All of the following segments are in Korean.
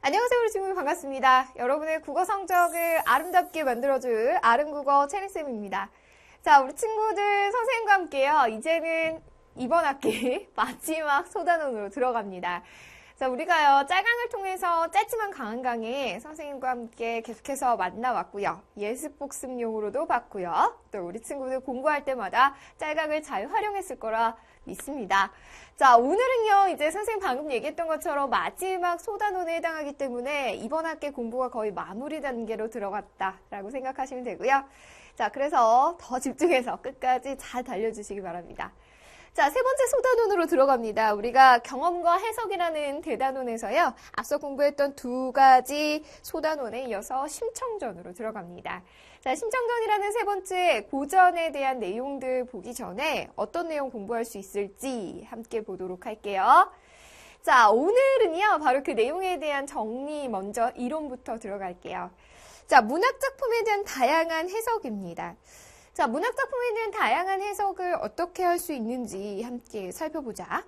안녕하세요, 우리 친구 반갑습니다. 여러분의 국어 성적을 아름답게 만들어줄 아름국어 체리쌤입니다. 자, 우리 친구들 선생님과 함께요. 이제는 이번 학기 마지막 소단원으로 들어갑니다. 자, 우리가요, 짤강을 통해서 짧지만 강한 강의 선생님과 함께 계속해서 만나왔고요. 예습 복습용으로도 봤고요. 또 우리 친구들 공부할 때마다 짤강을 잘 활용했을 거라 믿습니다. 자, 오늘은요, 이제 선생님 방금 얘기했던 것처럼 마지막 소단원에 해당하기 때문에 이번 학기 공부가 거의 마무리 단계로 들어갔다라고 생각하시면 되고요. 자, 그래서 더 집중해서 끝까지 잘 달려주시기 바랍니다. 자, 세 번째 소단원으로 들어갑니다. 우리가 경험과 해석이라는 대단원에서요, 앞서 공부했던 두 가지 소단원에 이어서 심청전으로 들어갑니다. 자, 심청전이라는 세 번째 고전에 대한 내용들 보기 전에 어떤 내용 공부할 수 있을지 함께 보도록 할게요. 자, 오늘은요, 바로 그 내용에 대한 정리 먼저 이론부터 들어갈게요. 자, 문학 작품에 대한 다양한 해석입니다. 자, 문학 작품에 대한 다양한 해석을 어떻게 할 수 있는지 함께 살펴보자.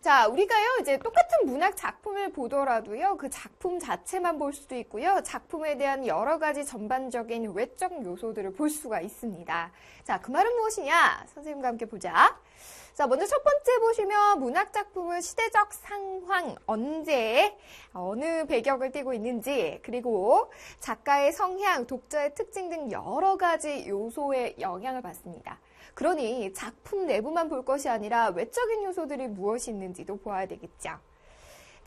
자, 우리가요, 이제 똑같은 문학 작품을 보더라도요, 그 작품 자체만 볼 수도 있고요, 작품에 대한 여러 가지 전반적인 외적 요소들을 볼 수가 있습니다. 자, 그 말은 무엇이냐? 선생님과 함께 보자. 자, 먼저 첫 번째 보시면 문학 작품은 시대적 상황, 언제, 어느 배경을 띠고 있는지, 그리고 작가의 성향, 독자의 특징 등 여러 가지 요소에 영향을 받습니다. 그러니 작품 내부만 볼 것이 아니라 외적인 요소들이 무엇이 있는지도 보아야 되겠죠.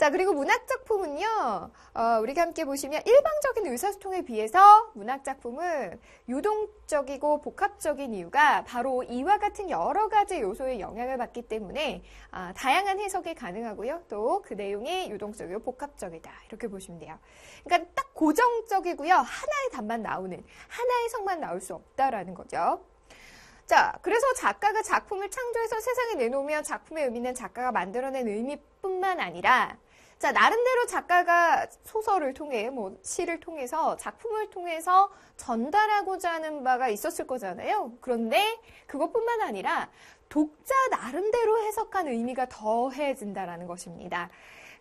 자, 그리고 문학작품은요, 어, 우리가 함께 보시면 일방적인 의사소통에 비해서 문학작품은 유동적이고 복합적인 이유가 바로 이와 같은 여러 가지 요소의 영향을 받기 때문에 아, 다양한 해석이 가능하고요. 또 그 내용이 유동적이고 복합적이다. 이렇게 보시면 돼요. 그러니까 딱 고정적이고요. 하나의 답만 나오는, 하나의 성만 나올 수 없다라는 거죠. 자, 그래서 작가가 작품을 창조해서 세상에 내놓으면 작품의 의미는 작가가 만들어낸 의미뿐만 아니라 자, 나름대로 작가가 소설을 통해, 뭐, 시를 통해서, 작품을 통해서 전달하고자 하는 바가 있었을 거잖아요. 그런데 그것뿐만 아니라 독자 나름대로 해석한 의미가 더해진다라는 것입니다.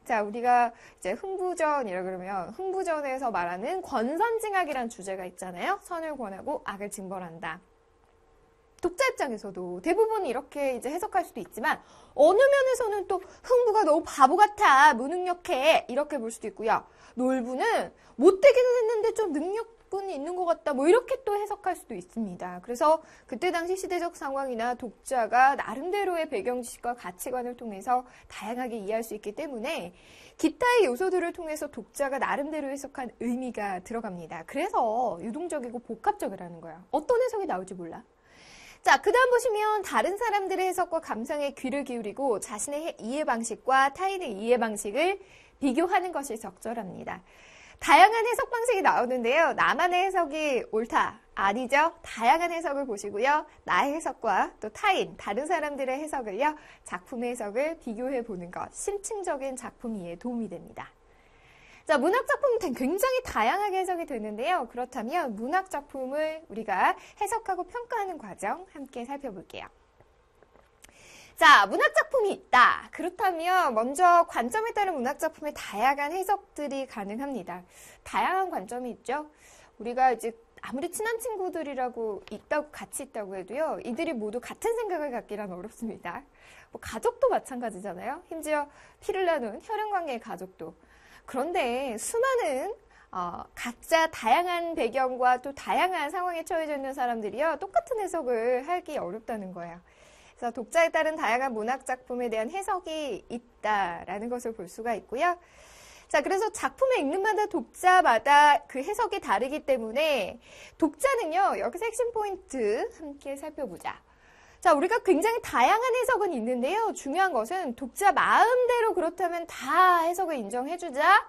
자, 우리가 이제 흥부전이라 그러면 흥부전에서 말하는 권선징악이란 주제가 있잖아요. 선을 권하고 악을 징벌한다. 독자 입장에서도 대부분 이렇게 이제 해석할 수도 있지만 어느 면에서는 또 흥부가 너무 바보 같아 무능력해 이렇게 볼 수도 있고요. 놀부는 못되기는 했는데 좀 능력분이 있는 것 같다 뭐 이렇게 또 해석할 수도 있습니다. 그래서 그때 당시 시대적 상황이나 독자가 나름대로의 배경 지식과 가치관을 통해서 다양하게 이해할 수 있기 때문에 기타의 요소들을 통해서 독자가 나름대로 해석한 의미가 들어갑니다. 그래서 유동적이고 복합적이라는 거예요 어떤 해석이 나올지 몰라 자, 그 다음 보시면 다른 사람들의 해석과 감상에 귀를 기울이고 자신의 이해 방식과 타인의 이해 방식을 비교하는 것이 적절합니다. 다양한 해석 방식이 나오는데요. 나만의 해석이 옳다. 아니죠. 다양한 해석을 보시고요. 나의 해석과 또 타인, 다른 사람들의 해석을요. 작품의 해석을 비교해 보는 것, 심층적인 작품 이해에 도움이 됩니다. 자, 문학작품은 굉장히 다양하게 해석이 되는데요. 그렇다면 문학작품을 우리가 해석하고 평가하는 과정 함께 살펴볼게요. 자, 문학작품이 있다. 그렇다면 먼저 관점에 따른 문학작품의 다양한 해석들이 가능합니다. 다양한 관점이 있죠. 우리가 이제 아무리 친한 친구들이라고 있다고 같이 있다고 해도요. 이들이 모두 같은 생각을 갖기란 어렵습니다. 뭐 가족도 마찬가지잖아요. 심지어 피를 나눈 혈연 관계의 가족도 그런데 수많은 어, 각자 다양한 배경과 또 다양한 상황에 처해져 있는 사람들이요 똑같은 해석을 하기 어렵다는 거예요. 그래서 독자에 따른 다양한 문학 작품에 대한 해석이 있다라는 것을 볼 수가 있고요. 자, 그래서 작품을 읽는 마다 독자마다 그 해석이 다르기 때문에 독자는요, 여기서 핵심 포인트 함께 살펴보자. 자, 우리가 굉장히 다양한 해석은 있는데요. 중요한 것은 독자 마음대로 그렇다면 다 해석을 인정해주자.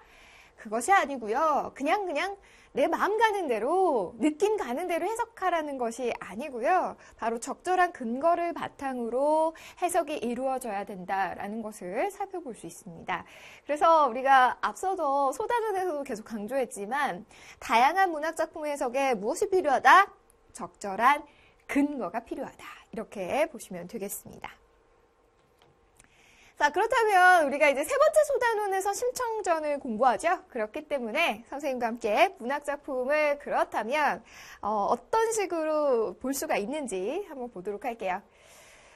그것이 아니고요. 그냥 그냥 내 마음 가는 대로 느낌 가는 대로 해석하라는 것이 아니고요. 바로 적절한 근거를 바탕으로 해석이 이루어져야 된다라는 것을 살펴볼 수 있습니다. 그래서 우리가 앞서서 소다전에서도 계속 강조했지만 다양한 문학 작품 해석에 무엇이 필요하다? 적절한 근거가 필요하다. 이렇게 보시면 되겠습니다. 자, 그렇다면 우리가 이제 세 번째 소단원에서 심청전을 공부하죠. 그렇기 때문에 선생님과 함께 문학작품을 그렇다면 어, 떤 식으로 볼 수가 있는지 한번 보도록 할게요.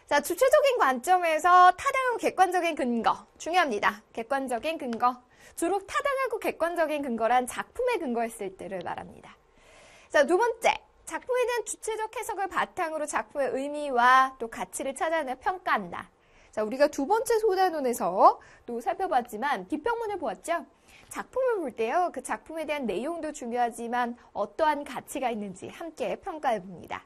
자, 주체적인 관점에서 타당하고 객관적인 근거 중요합니다. 객관적인 근거. 주로 타당하고 객관적인 근거란 작품에 근거했을 때를 말합니다. 자, 두 번째. 작품에 대한 주체적 해석을 바탕으로 작품의 의미와 또 가치를 찾아내 평가한다. 자, 우리가 두 번째 소단원에서 또 살펴봤지만 비평문을 보았죠? 작품을 볼 때요, 그 작품에 대한 내용도 중요하지만 어떠한 가치가 있는지 함께 평가해 봅니다.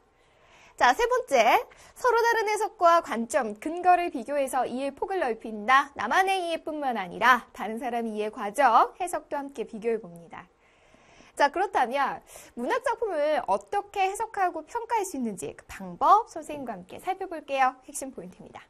자, 세 번째. 서로 다른 해석과 관점, 근거를 비교해서 이해 폭을 넓힌다. 나만의 이해뿐만 아니라 다른 사람의 이해 과정, 해석도 함께 비교해 봅니다. 자, 그렇다면 문학 작품을 어떻게 해석하고 평가할 수 있는지 그 방법 선생님과 함께 살펴볼게요. 핵심 포인트입니다.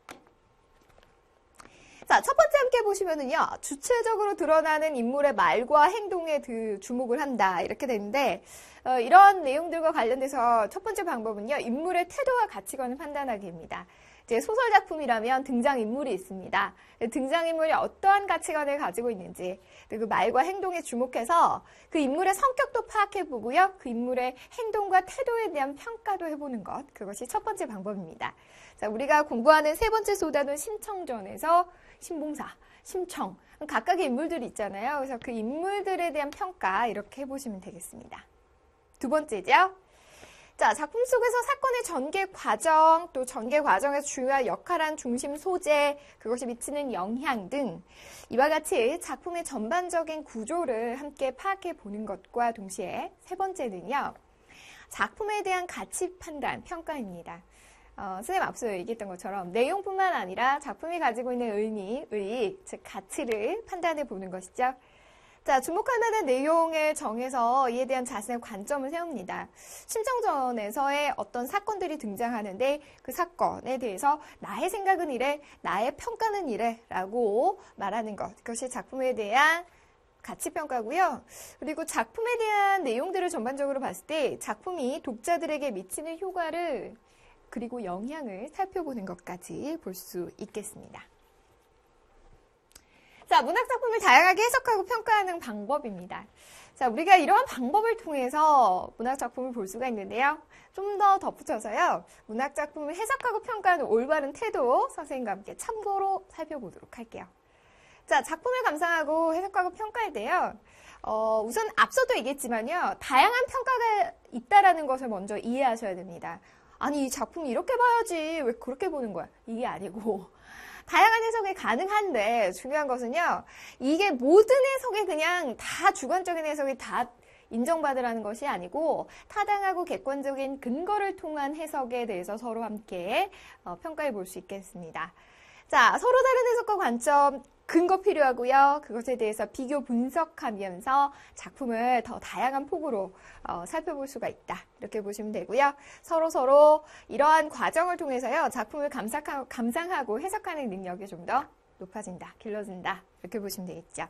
자, 첫 번째 함께 보시면은요, 주체적으로 드러나는 인물의 말과 행동에 그 주목을 한다. 이렇게 되는데, 어, 이런 내용들과 관련돼서 첫 번째 방법은요, 인물의 태도와 가치관을 판단하기입니다. 이제 소설 작품이라면 등장인물이 있습니다. 등장인물이 어떠한 가치관을 가지고 있는지, 그 말과 행동에 주목해서 그 인물의 성격도 파악해보고요, 그 인물의 행동과 태도에 대한 평가도 해보는 것, 그것이 첫 번째 방법입니다. 자, 우리가 공부하는 세 번째 소단은 심청전에서 신봉사, 심청, 각각의 인물들이 있잖아요. 그래서 그 인물들에 대한 평가 이렇게 해보시면 되겠습니다. 두 번째죠. 자, 작품 속에서 사건의 전개 과정, 또 전개 과정에서 중요한 역할한 중심 소재, 그것이 미치는 영향 등 이와 같이 작품의 전반적인 구조를 함께 파악해 보는 것과 동시에 세 번째는요. 작품에 대한 가치 판단, 평가입니다. 어, 선생님 앞서 얘기했던 것처럼 내용뿐만 아니라 작품이 가지고 있는 의미, 의의, 즉 가치를 판단해 보는 것이죠. 자, 주목할 만한 내용을 정해서 이에 대한 자신의 관점을 세웁니다. 심정전에서의 어떤 사건들이 등장하는데 그 사건에 대해서 나의 생각은 이래, 나의 평가는 이래 라고 말하는 것. 그것이 작품에 대한 가치평가고요. 그리고 작품에 대한 내용들을 전반적으로 봤을 때 작품이 독자들에게 미치는 효과를 그리고 영향을 살펴보는 것까지 볼 수 있겠습니다. 자, 문학 작품을 다양하게 해석하고 평가하는 방법입니다. 자, 우리가 이러한 방법을 통해서 문학 작품을 볼 수가 있는데요. 좀 더 덧붙여서요. 문학 작품을 해석하고 평가하는 올바른 태도 선생님과 함께 참고로 살펴보도록 할게요. 자, 작품을 감상하고 해석하고 평가할 때요. 어, 우선 앞서도 얘기했지만요. 다양한 평가가 있다라는 것을 먼저 이해하셔야 됩니다. 아니 이 작품 이렇게 봐야지 왜 그렇게 보는 거야? 이게 아니고 다양한 해석이 가능한데 중요한 것은요. 이게 모든 해석이 그냥 다 주관적인 해석이 다 인정받으라는 것이 아니고 타당하고 객관적인 근거를 통한 해석에 대해서 서로 함께 어, 평가해 볼 수 있겠습니다. 자, 서로 다른 해석과 관점 근거 필요하고요. 그것에 대해서 비교 분석하면서 작품을 더 다양한 폭으로 어, 살펴볼 수가 있다. 이렇게 보시면 되고요. 서로 서로 이러한 과정을 통해서요. 작품을 감상하고, 감상하고 해석하는 능력이 좀 더 높아진다, 길러진다. 이렇게 보시면 되겠죠.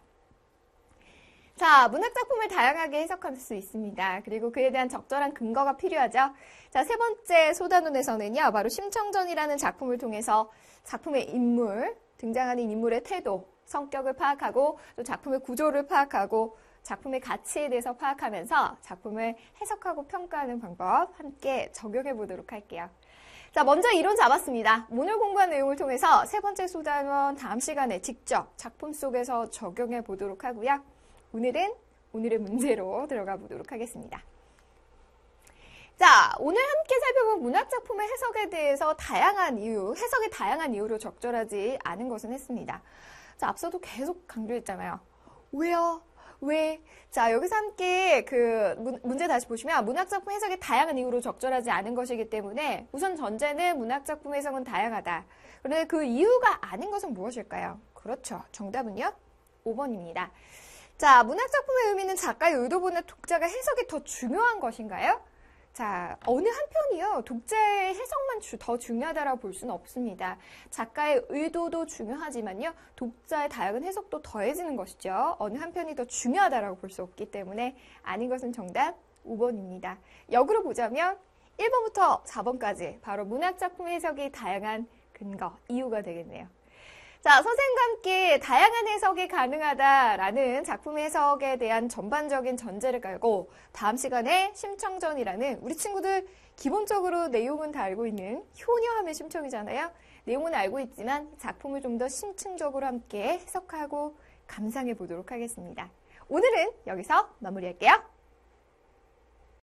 자, 문학 작품을 다양하게 해석할 수 있습니다. 그리고 그에 대한 적절한 근거가 필요하죠. 자, 세 번째 소단원에서는요, 바로 심청전이라는 작품을 통해서 작품의 인물, 등장하는 인물의 태도, 성격을 파악하고 또 작품의 구조를 파악하고 작품의 가치에 대해서 파악하면서 작품을 해석하고 평가하는 방법 함께 적용해 보도록 할게요. 자, 먼저 이론 잡았습니다. 오늘 공부한 내용을 통해서 세 번째 소단원 다음 시간에 직접 작품 속에서 적용해 보도록 하고요. 오늘은 오늘의 문제로 들어가 보도록 하겠습니다. 자, 오늘 함께 살펴본 문학작품의 해석에 대해서 다양한 이유, 해석의 다양한 이유로 적절하지 않은 것은 했습니다. 자, 앞서도 계속 강조했잖아요. 왜요? 왜? 자, 여기서 함께 그 문 제 다시 보시면 문학작품 해석이 다양한 이유로 적절하지 않은 것이기 때문에 우선 전제는 문학작품 해석은 다양하다. 그런데 그 이유가 아닌 것은 무엇일까요? 그렇죠. 정답은요? 5번입니다. 자, 문학작품의 의미는 작가의 의도보다 독자가 해석이 더 중요한 것인가요? 자, 어느 한편이요. 독자의 해석만 주, 더 중요하다라고 볼 수는 없습니다. 작가의 의도도 중요하지만요. 독자의 다양한 해석도 더해지는 것이죠. 어느 한편이 더 중요하다라고 볼 수 없기 때문에 아닌 것은 정답 5번입니다. 역으로 보자면 1번부터 4번까지 바로 문학작품 해석의 다양한 근거, 이유가 되겠네요. 자, 선생님과 함께 다양한 해석이 가능하다라는 작품 해석에 대한 전반적인 전제를 깔고 다음 시간에 심청전이라는 우리 친구들 기본적으로 내용은 다 알고 있는 효녀함의 심청이잖아요. 내용은 알고 있지만 작품을 좀 더 심층적으로 함께 해석하고 감상해 보도록 하겠습니다. 오늘은 여기서 마무리할게요.